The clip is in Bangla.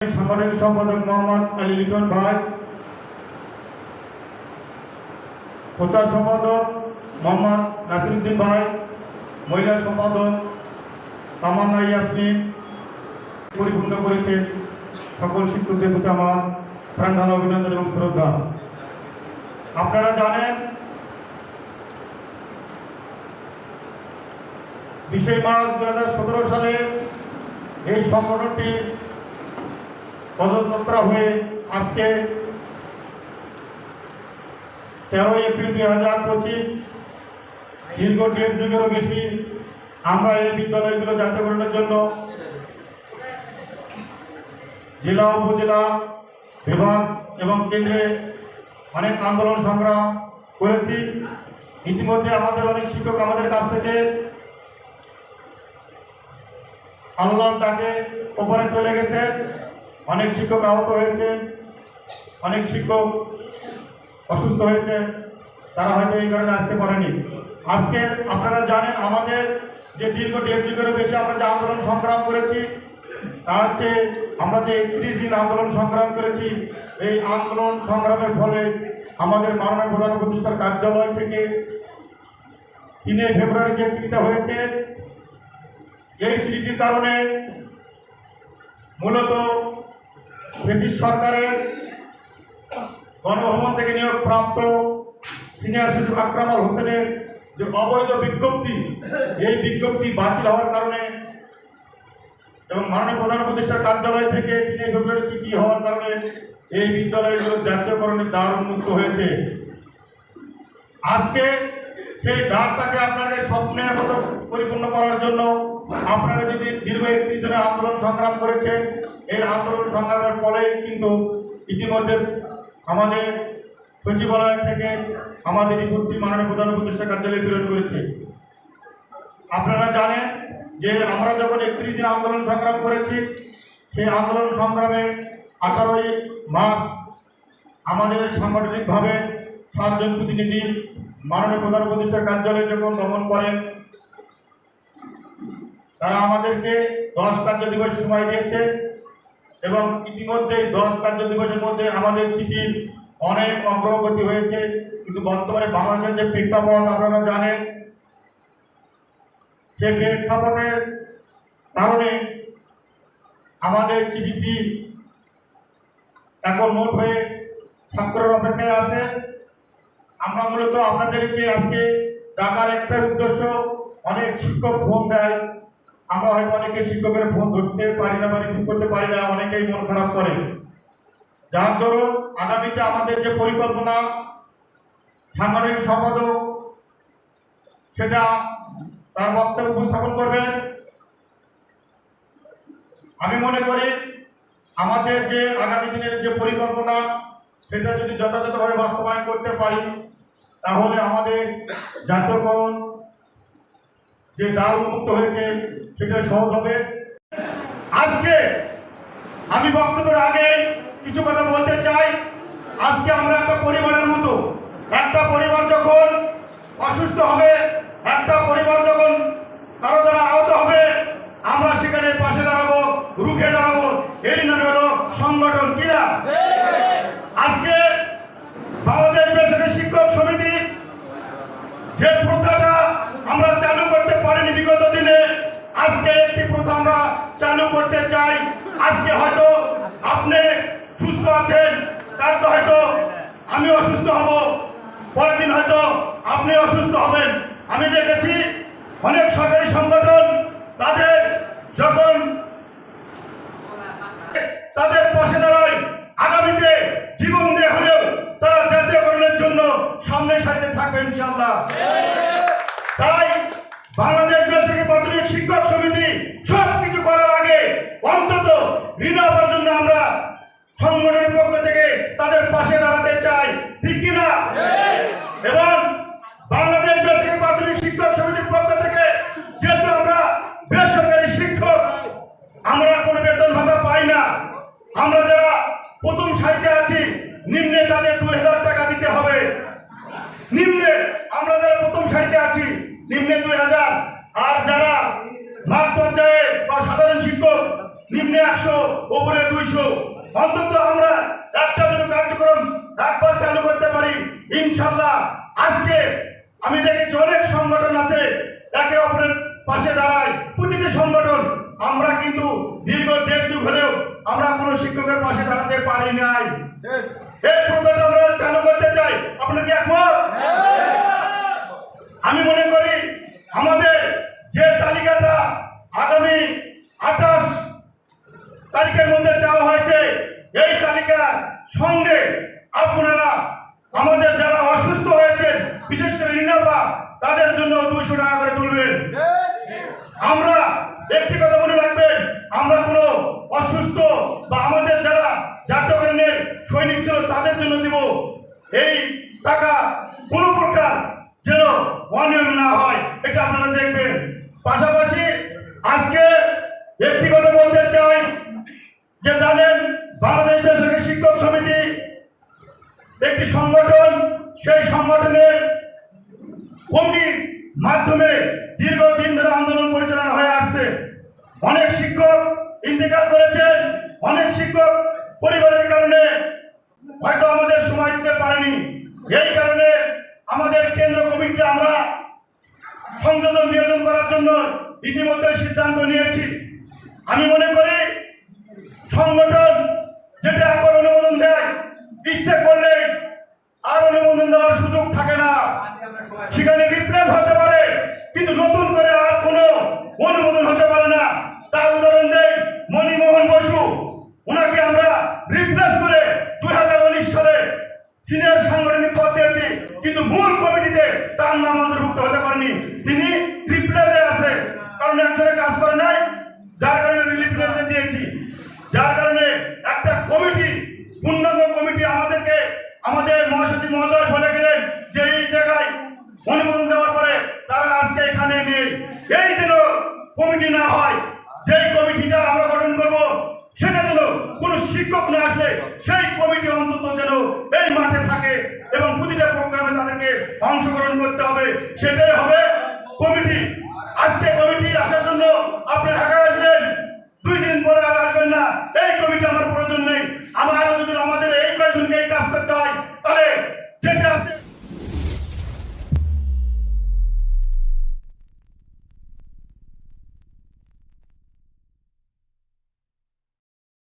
সাংগঠনিক সম্পাদক মোহাম্মদ আলী লিটন ভাই, প্রচার সম্পাদক মোহাম্মদ নাসিরুদ্দিন ভাই, মহিলা সম্পাদক তামান্না ইয়াসমিন পরিপূর্ণ করেছেন। সকল শিক্ষকদের প্রতি আমার প্রাণঢালা অভিনন্দন এবং শ্রদ্ধা। আপনারা জানেন, বিশে মার্চ দু হাজার সতেরো সালে এই সংগঠনটি পদযাত্রা হয়ে আজকে তেরোই এপ্রিল দুই হাজার পঁচিশ, দীর্ঘ দেড় যুগেরও বেশি আমরা এই বিদ্যালয়গুলো জাতীয়করণের জন্য জেলা, উপজেলা, বিভাগ এবং কেন্দ্রে অনেক আন্দোলন সংগ্রাম করেছি। ইতিমধ্যে আমাদের অনেক শিক্ষক আমাদের কাছ থেকে ডাকে ওপরে চলে গেছে। অনেক শিক্ষক আহত হয়েছে, অনেক শিক্ষক অসুস্থ হয়েছে, তারা হয়তো এই কারণে আসতে পারেনি। আজকে আপনারা জানেন আমাদের যে দীর্ঘ দেড় যুগেরও বেশি আমরা যে আন্দোলন সংগ্রাম করেছি, তা হচ্ছে আমরা যে একত্রিশ দিন আন্দোলন সংগ্রাম করেছি, এই আন্দোলন সংগ্রামের ফলে আমাদের মাননীয় প্রধান উপদেষ্টার কার্যালয় থেকে তিনে ফেব্রুয়ারি যে চিঠিটা হয়েছে, এই চিঠিটির কারণে মূলত ব্রিটিশ সরকারের গণভবন থেকে নিয়োগ প্রাপ্ত সিনিয়র সচিব আকরামাল হোসেনের যে অবৈধ বিজ্ঞপ্তি, এই বিজ্ঞপ্তি বাতিল হওয়ার কারণে এবং মাননীয় প্রধান উপদেষ্টার কার্যালয় থেকে তিনে ফেব্রুয়ারি চিঠি হওয়ার কারণে এই বিদ্যালয়গুলো জাতীয়করণের দ্বার উন্মুক্ত হয়েছে। আজকে সেই দ্বারটাকে আপনাদের স্বপ্নের মতো পরিপূর্ণ করার জন্য আপনারা যদি দীর্ঘ একত্রিশ জনের আন্দোলন সংগ্রাম করেছেন, এই আন্দোলন সংগ্রামের ফলে কিন্তু ইতিমধ্যে আমাদের সচিবালয় থেকে আমাদের রিপোর্টটি মাননীয় প্রধান উপদেষ্টা কার্যালয়ে প্রেরণ করেছে আপনারা জানেন যে আমরা যখন একত্রিশ দিন আন্দোলন সংগ্রাম করেছি, সেই আন্দোলন সংগ্রামে আঠারোই মার্চ আমাদের সাংগঠনিকভাবে সাতজন প্রতিনিধি মাননীয় প্রধান উপদেষ্টার কার্যালয়ে যখন গমন করেন তারা আমাদেরকে দশ কার্য দিবস সময় দিয়েছে এবং ইতিমধ্যে দশ কার্য দিবসের মধ্যে আমাদের চিঠির অনেক অগ্রগতি হয়েছে। কিন্তু বর্তমানে বাংলাদেশের যে প্রেক্ষাপট আপনারা জানেন, সে প্রেক্ষাপটের কারণে আমাদের চিঠিটি এখন নোট হয়ে স্বাক্ষরের অপেক্ষায় আছে। আমরা মূলত আপনাদেরকে আজকে ডাকার একটা উদ্দেশ্য, অনেক শিক্ষক ফোন দেয়। আমরা হয়তো অনেকে শিক্ষকের ফোন ধরতে পারি না বা রিসিভ করতে পারি না, অনেকেই মন খারাপ করে। যার দরুন আগামীতে আমাদের যে পরিকল্পনা, সাংগঠনিক সম্পাদক, সেটা তার বক্তব্য উপস্থাপন করবেন। আমি মনে করি আমাদের যে আগামী দিনের যে পরিকল্পনা, সেটা যদি যথাযথভাবে বাস্তবায়ন করতে পারি, তাহলে আমাদের জাতীয়করণ যে দ্বার উন্মুক্ত হয়েছে, সেটা সহজ হবে। আজকে আমি বক্তব্যের আগে কিছু কথা বলতে চাই। আজকে আমরা একটা পরিবারের মতো। একটা পরিবার যখন অসুস্থ হবে, একটা পরিবার যখন কারও দ্বারা আহত হবে, আমরা সেখানে পাশে দাঁড়াবো, রুখে দাঁড়াবো। এরই নামে হলো সংগঠন কিনা আজকে বাংলাদেশ বেসরকারি শিক্ষক সমিতি যে প্রথাটা আমরা বিগত দিনে আজকে একটি প্রথা আমরা চালু করতে চাই। আজকে হয়তো আপনি সুস্থ আছেন কাল তো হয়তো আমি অসুস্থ হব, পরের দিন হয়তো আপনি অসুস্থ হবেন। আমি দেখেছি অনেক সরকারি সংগঠন তাদের যখন তাদের পাশে দাঁড়ায়, আগামীতে জীবন দিয়ে হলেও তারা জাতীয়করণের জন্য সামনে সারিতে থাকবে ইনশাল্লাহ তাই শিক্ষক সমিতি সব কিছু করার আগে অন্তত হওয়ার জন্য আমরা সংগঠনের পক্ষ থেকে তাদের পাশে দাঁড়াতে চাই। ঠিক কিনা? এবং বাংলাদেশ বেসরকারি প্রাথমিক শিক্ষক সমিতির পক্ষ থেকে যেহেতু আমরা বেসরকারি শিক্ষক আমরা কোনো বেতন ভাতা পাই না। আমরা যারা প্রথম সারিতে আছি নিম্নে তাদের দুই হাজার টাকা দিতে হবে। নিম্নে আমরা যারা প্রথম সারিতে আছি নিম্নে দুই হাজার। আর যারা নিম্নে একশো উপরে দুইশো। অন্তত আমরা একটা কার্যক্রম একবার চালু করতে পারি ইনশাল্লাহ। আজকে আমি দেখেছি অনেক সংগঠন আছে একে অপরের পাশে দাঁড়ায়। প্রতিটি সংগঠন আমরা কিন্তু দীর্ঘ দেড় যুগ হলেও আমরা কোনো শিক্ষকের পাশে দাঁড়াতে পারি নাই। এই প্রথাটা আমরা চালু করতে চাই। আপনার কি একমত আমি মনে করি আমাদের যে তালিকাটা আগামী আঠাশ তারিখের মধ্যে চাওয়া হয়েছে এই তালিকার সঙ্গে আপনারা, আমাদের যারা অসুস্থ হয়েছে বিশেষ করে রিনাপা তাদের জন্য দুশো টাকা করে তুলবেন। আমরা একটি কথা মনে রাখবেন, আমরা কোনো অসুস্থ বা আমাদের যারা জাতীয়করণের সৈনিক ছিল, তাদের জন্য দিব। এই টাকা কোনো প্রকার যেন অনিয়ম না হয়, এটা আপনারা দেখবেন। পাশাপাশি আজকে একটি কথা বলতে চাই, যে জানেন বাংলাদেশ বেসরকারি শিক্ষক সমিতি একটি সংগঠন, সেই সংগঠনের কমিটির মাধ্যমে দীর্ঘদিন ধরে আন্দোলন পরিচালনা হয়ে আসছে। অনেক শিক্ষক ইন্তেকাল করেছেন অনেক শিক্ষক পরিবারের কারণে হয়তো আমাদের সময় দিতে পারেনি। এই কারণে আমাদের কেন্দ্র কমিটিতে আমরা সংযোজন নিয়োজন করার জন্য ইতিমধ্যে সিদ্ধান্ত নিয়েছি। আমি মনে করি সংগঠন যেটা একবার অনুমোদন দেয়, ইচ্ছে করলে আর অনুমোদন দেওয়ার সুযোগ থাকে না। সেখানে রিপ্লেস হতে পারে, কিন্তু নতুন করে আর কোনো অনুমোদন হতে পারে না। তার উদাহরণ দেই মণিমোহন বসু। ওনাকে আমরা রিপ্লেস করে দুই হাজার উনিশ সালে সিনিয়র সাংগঠনিক পদ দিয়েছি, কিন্তু মূল কমিটিতে তার নাম অন্তর্ভুক্ত হতে পারেনি। তিনি রিপ্লেসে আছে, কারণ একজনে কাজ করে নাই, যার কারণে রিপ্লেসে দিয়েছি। যার কারণে একটা কমিটি, পূর্ণাঙ্গ কমিটি আমাদেরকে, আমাদের মহাসচিব মহোদয় বলে গেলেন যে এই জায়গায় অনুমোদন দেওয়ার পরে তারা আজকে এখানে নেই এই যেন কমিটি না হয়, যেই কমিটিটা আমরা গঠন করব, সেটা যেন কোনো শিক্ষক না আসলে সেই কমিটি অন্তত যেন এই মাঠে থাকে এবং প্রতিটা প্রোগ্রামে তাদেরকে অংশগ্রহণ করতে হবে, সেটাই হবে কমিটি। আজকে কমিটি আসার জন্য আপনি ঢাকা দুই দিন পরে আর আসবেন না এই কমিটি আমার প্রয়োজন নেই।